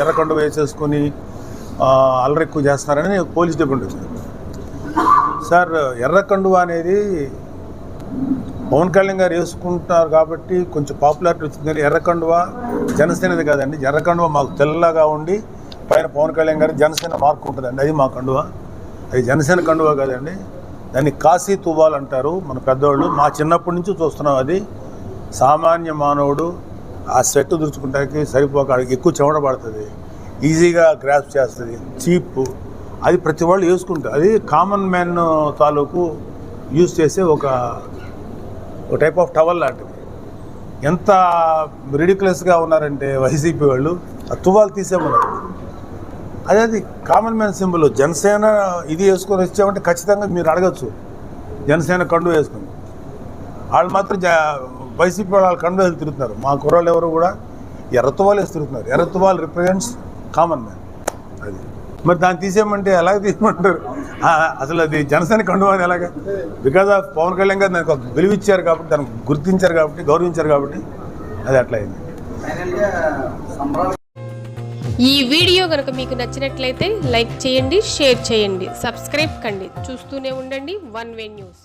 ఎర్రకొండ వేసేసుకొని ఆ, అల్లరి ఎక్కువ పోలీస్ డిపార్ట్మెంట్ వచ్చింది సార్ ఎర్రకండువ అనేది పవన్ కళ్యాణ్ గారు వేసుకుంటున్నారు కాబట్టి కొంచెం పాపులారిటీ వచ్చింది. కానీ ఎర్రకండువ జనసేనది కాదండి. ఎర్రకండువ మాకు తెల్లగా ఉండి పైన పవన్ కళ్యాణ్ గారు జనసేన మార్క్ ఉంటుందండి. అది మా కండువ. అది జనసేన కండువ కాదండి. దాన్ని కాశీ తువ్వాలంటారు మన పెద్దవాళ్ళు మా చిన్నప్పటి నుంచి చూస్తున్నాం అది. సామాన్య మానవుడు ఆ సెట్ దుడుచుకుంటానికి సరిపోక ఎక్కువ చెమట పడుతుంది. ఈజీగా గ్రాప్ చేస్తుంది. చీప్. అది ప్రతి వాళ్ళు వేసుకుంటారు అది కామన్ మ్యాన్ తాలూకు యూజ్ చేసే ఒక ఒక టైప్ ఆఫ్ టవల్ లాంటిది. ఎంత రిడిక్యులస్గా ఉన్నారంటే వైసీపీ వాళ్ళు ఆ తువాలు తీసేమన్నారు అదే అది కామన్ మ్యాన్ సింబల్. జనసేన ఇది వేసుకొని వచ్చామంటే ఖచ్చితంగా మీరు అడగచ్చు. జనసేన కండు వేసుకుని. వాళ్ళు మాత్రం వైసీపీ వాళ్ళు వాళ్ళ తిరుగుతున్నారు. మా కుర్రాళ్ళు ఎవరు కూడా ఎర్రతువాలు వేసి తిరుగుతున్నారు ఎర్రతువాలు రిప్రజెంట్స్ కామన్ మ్యాన్ అది. మరి దాన్ని తీసేయమంటే ఎలాగ తీయమంటారు? అసలు అది జనసేన కండువా అని ఎలాగ? బికాజ్ ఆఫ్ పవన్ కళ్యాణ్ గారు దానికి ఒక విలువ ఇచ్చారు కాబట్టి దానికి గుర్తించారు కాబట్టి గౌరవించారు కాబట్టి అది అట్లా అయింది. ఈ వీడియో కనుక మీకు నచ్చినట్లయితే లైక్ చేయండి షేర్ చేయండి సబ్స్క్రైబ్ కండి. చూస్తూనే ఉండండి వన్ వే న్యూస్.